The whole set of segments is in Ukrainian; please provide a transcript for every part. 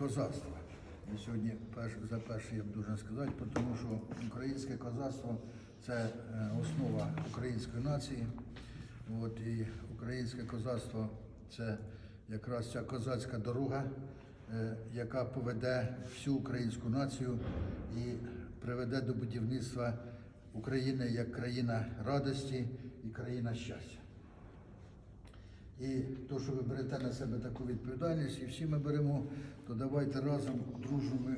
козацтва. І сьогодні за перше я б дуже сказати, тому що українське козацтво це е, основа української нації. От, і українське козацтво це якраз ця козацька дорога, е, яка поведе всю українську націю і приведе до будівництва України як країна радості і країна щастя. І то, що ви берете на себе таку відповідальність, і всі ми беремо, то давайте разом дружно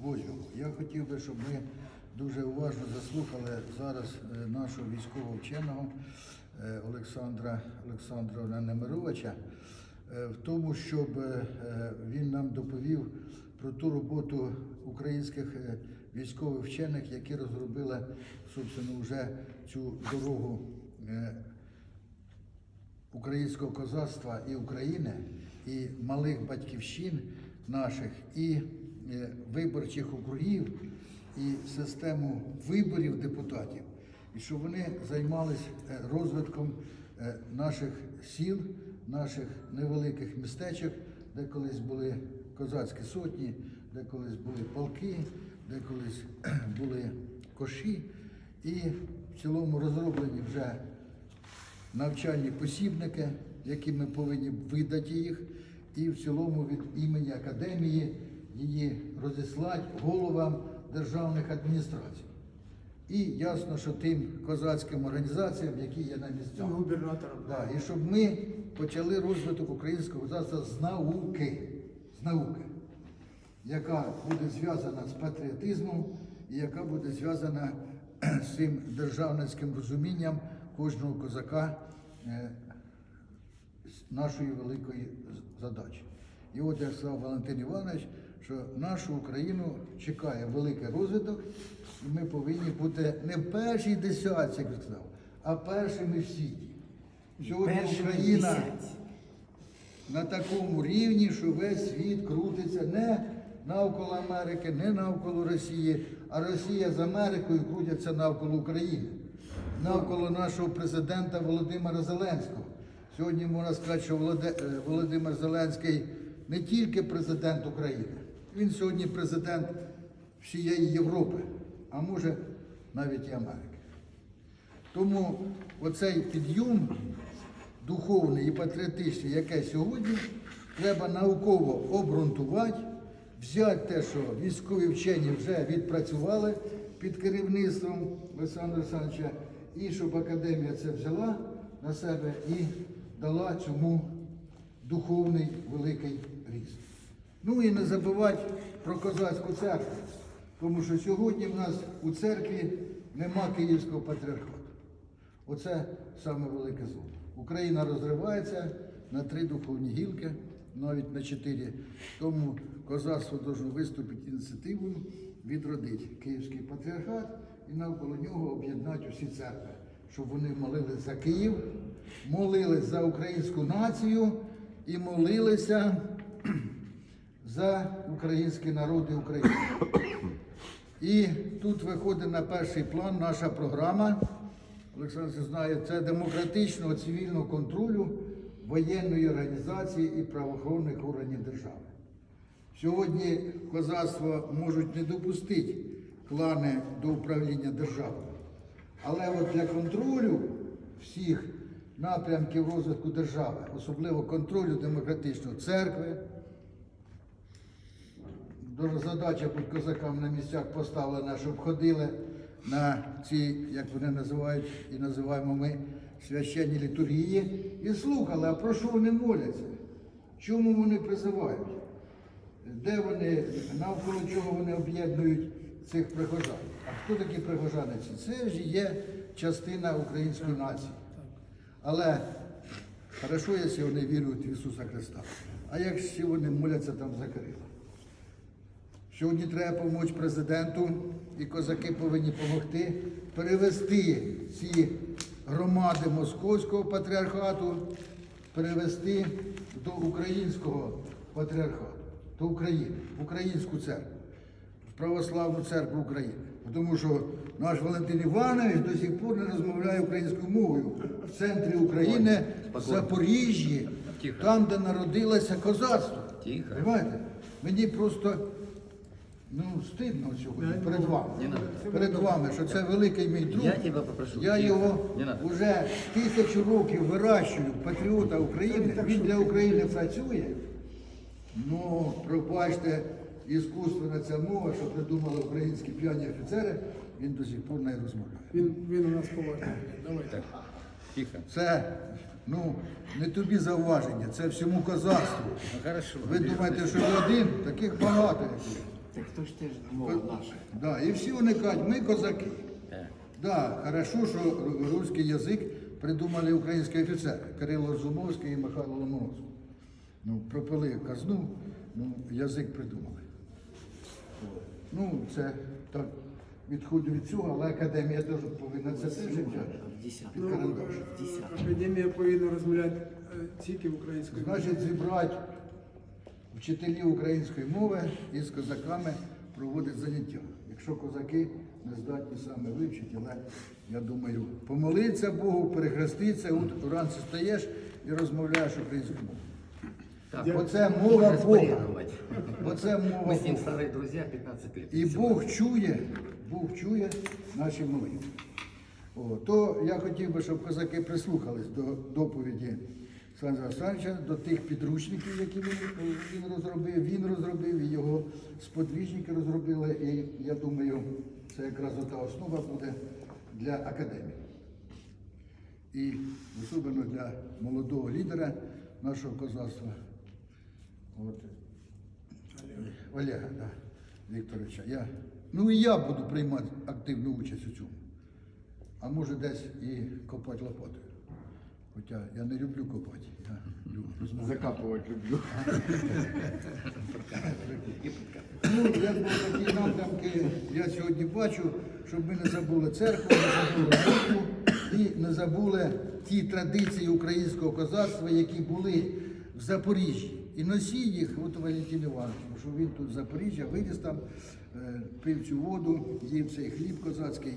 возьмемо. Я хотів би, щоб ми дуже уважно заслухали зараз е, нашого військового вченого е, Олександра Олександровна Немировича е, в тому, щоб він нам доповів про ту роботу українських військових вчених, які розробили собственно вже цю дорогу. Українського козацтва і України, і малих батьківщин наших, і е, виборчих округів, і систему виборів депутатів, і щоб вони займалися е, розвитком е, наших сіл, наших невеликих містечок, де колись були козацькі сотні, де колись були полки, де колись були коші, і в цілому розроблені вже навчальні посібники, які ми повинні видати їх, і в цілому від імені академії її розіслати головам державних адміністрацій. І ясно, що тим козацьким організаціям, які є на місцях. губернатором. Да, і щоб ми почали розвиток українського козацтва з науки, з науки, яка буде зв'язана з патріотизмом і яка буде зв'язана з цим державницьким розумінням кожного козака е, нашої великої задачі. І от як сказав Валентин Іванович, що нашу Україну чекає великий розвиток, і ми повинні бути не в першій десятці, як сказав, а першими в світі. Сьогодні Україна на такому рівні, що весь світ крутиться не навколо Америки, не навколо Росії, а Росія з Америкою крутяться навколо України, навколо нашого президента Володимира Зеленського. Сьогодні можна сказати, що е, Володимир Зеленський не тільки президент України, він сьогодні президент всієї Європи, а може навіть і Америки. Тому оцей підйом духовний і патріотичний, яке сьогодні треба науково обґрунтувати, взяти те, що військові вчені вже відпрацювали під керівництвом Олександра Олександровича, і щоб академія це взяла на себе і дала цьому духовний великий ріст. Ну і не забувати про козацьку церкву, тому що сьогодні в нас у церкві нема Київського патріархату. Оце саме велике зло. Україна розривається на три духовні гілки, навіть на чотири. Тому козацтво должно виступити ініціативою, відродити Київський патріархат і навколо нього об'єднати усі церкви, щоб вони молились за Київ, молились за українську націю і молилися за український народ і Україну. І тут виходить на перший план наша програма. Олександр знає, це демократичного цивільного контролю воєнної організації і правоохоронних органів держави. Сьогодні козацтво можуть не допустити клани до управління державою. Але от для контролю всіх напрямків розвитку держави, особливо контролю демократичного церкви, Дуже задача бути козакам на місцях поставлена, щоб ходили на ці, як вони називають, і називаємо ми священні літургії, і слухали, а про що вони моляться, чому вони призивають, де вони, навколо чого вони об'єднують цих прихожан. А хто такі пригожаниці? Це ж є частина української нації. Але хорошо, якщо вони вірують в Ісуса Христа. А якщо вони моляться там за Кирила? Сьогодні треба допомогти президенту, і козаки повинні допомогти перевести ці громади Московського патріархату, перевести до українського патріархату, до України, в українську церкву, православну церкву України. Тому що наш Валентин Іванович до сих пор не розмовляє українською мовою в центрі України, в Запоріжжі, Тихо. там, де народилося козацтво. Тихо. Понимаєте? Мені просто ну, стидно сьогодні перед вами. не надо. Перед вами, що це великий мій друг. Я тебе попрошу. Я його вже тисячу років вирощую, патріота України. Він для України працює. Ну, пробачте, іскусственна ця мова, що придумали українські п'яні офіцери, він до сих пор не розмовляє. Він, він у нас поважний. Давайте. Тихо. Це ну, не тобі зауваження, це всьому козацтву. Ну хорошо. Ви думаєте, що ви один? Таких багато. Так хто ж теж мова наша? Да, і всі вони кажуть, ми козаки. Так. Да, хорошо, що ру- русский язик придумали українські офіцери Кирило Розумовський і Михайло Ломоносов. Ну, пропили казну, ну, язик придумали. Ну, це так, відходу від цього, але академія теж повинна це. В 10 Під Ну, е, академія повинна розмовляти е, тільки українською. Значить, зібрати вчителів української мови і з козаками проводить заняття. Якщо козаки не здатні саме вивчити, але я думаю, помолитися Богу, перехреститися, от вранці стаєш і розмовляєш українською мовою. Так, Оце мова Бога. Оце мова Мы с ним Бога. старые друзья 15 лет. І Бог чує, Бог чує наші молитви. О, то я хотів би, щоб козаки прислухались до доповіді Олександра Олександровича, до тих підручників, які він, він розробив, він розробив, і його сподвіжники розробили. І я думаю, це якраз та основа буде для академії. І особливо для молодого лідера нашого козацтва. От, Олега да, Вікторовича. Я, ну і я буду приймати активну участь у цьому. А може десь і копати лопатою. Хоча я не люблю копати. Я люблю. Закапувати люблю. Ну, якби такі напрямки я сьогодні бачу, щоб ми не забули церкву, не забули науку і не забули ті традиції українського козацтва, які були в Запоріжжі. І носій їх, от Валентин Іванович, що він тут з Запоріжжя виріс там, е, пив цю воду, їв цей хліб козацький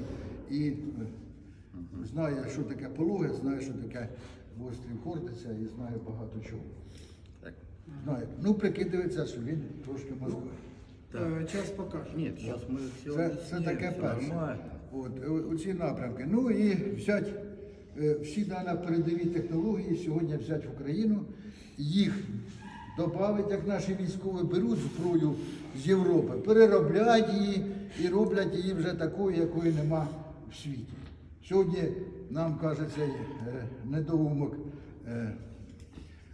і е, знає, що таке пологи, знає, що таке острів Хортиця і знає багато чого. Знає. Ну, прикидується, що він трошки мозковий. Е, Час покаже. Нет, сейчас мы все Це, це таке перше. От, оці напрямки. Ну і взять е, всі дані передові технології сьогодні взять в Україну, їх додавить, як наші військові беруть зброю з Європи, перероблять її і роблять її вже такою, якої нема в світі. Сьогодні нам каже цей е, недоумок е,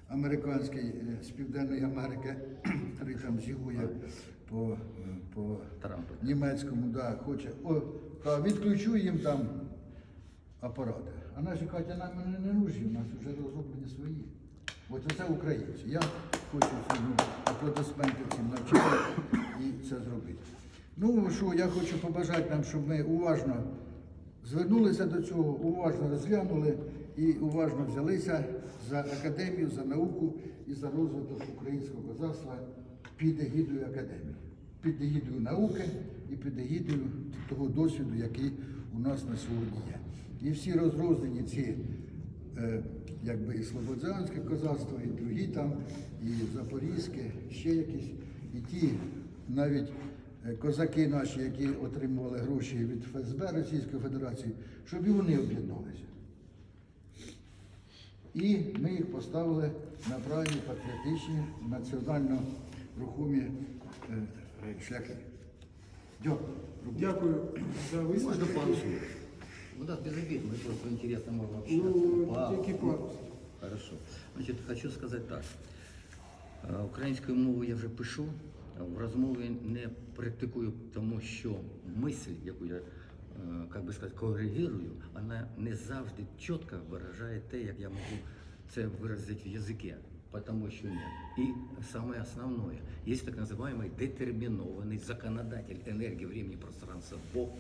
американський е, з Південної Америки, який там зігує по, по німецькому, да, хоче. О, відключу їм там апарати. А наші а нам не, нужні, у нас вже розроблені свої. От це українці. Я хочу сьогодні аплодисменти цим навчити і це зробити. Ну що, я хочу побажати нам, щоб ми уважно звернулися до цього, уважно розглянули і уважно взялися за академію, за науку і за розвиток українського козацтва під егідою академії, під егідою науки і під егідою того досвіду, який у нас на сьогодні є. І всі розроздені ці е, якби і Слободзянське козацтво, і другі там, і Запорізьке, ще якісь, і ті навіть е, козаки наші, які отримували гроші від ФСБ Російської Федерації, щоб і вони об'єдналися. І ми їх поставили на правильні патріотичні, національно рухомі е, шляхи. Дякую. Дякую за слов? Ну да, без обид, мы просто интересно можем общаться. Ну, Пару. тільки пару. Хорошо. Значить, хочу сказати так. Е, Українською мовою я вже пишу, а в розмові не практикую, тому що мисль, яку я, е, як би сказати, коригірую, вона не завжди чітко виражає те, як я можу це виразити в язикі. Потому что нет. И самое основное, есть так называемый детерминованный законодатель энергии, времени, пространства Бог.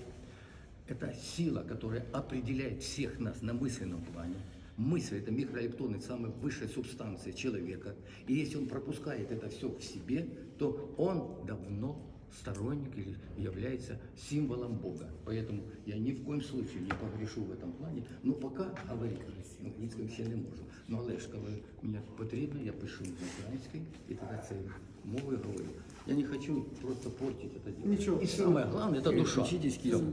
Это сила, которая определяет всех нас на мысленном плане. Мысль – это микроэлектроны самой высшей субстанции человека. И если он пропускает это все в себе, то он давно сторонник или является символом Бога. Поэтому я ни в коем случае не погрешу в этом плане. Но пока говорити українською ще не можу. Ну але ж коли мені потрібно, я пишу українською і тоді цією мовою говорю. Я не хочу просто портить это дело. Ничего. И самое главное, это душа. Учитесь Кирилл.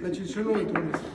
Значить, шановне товариство,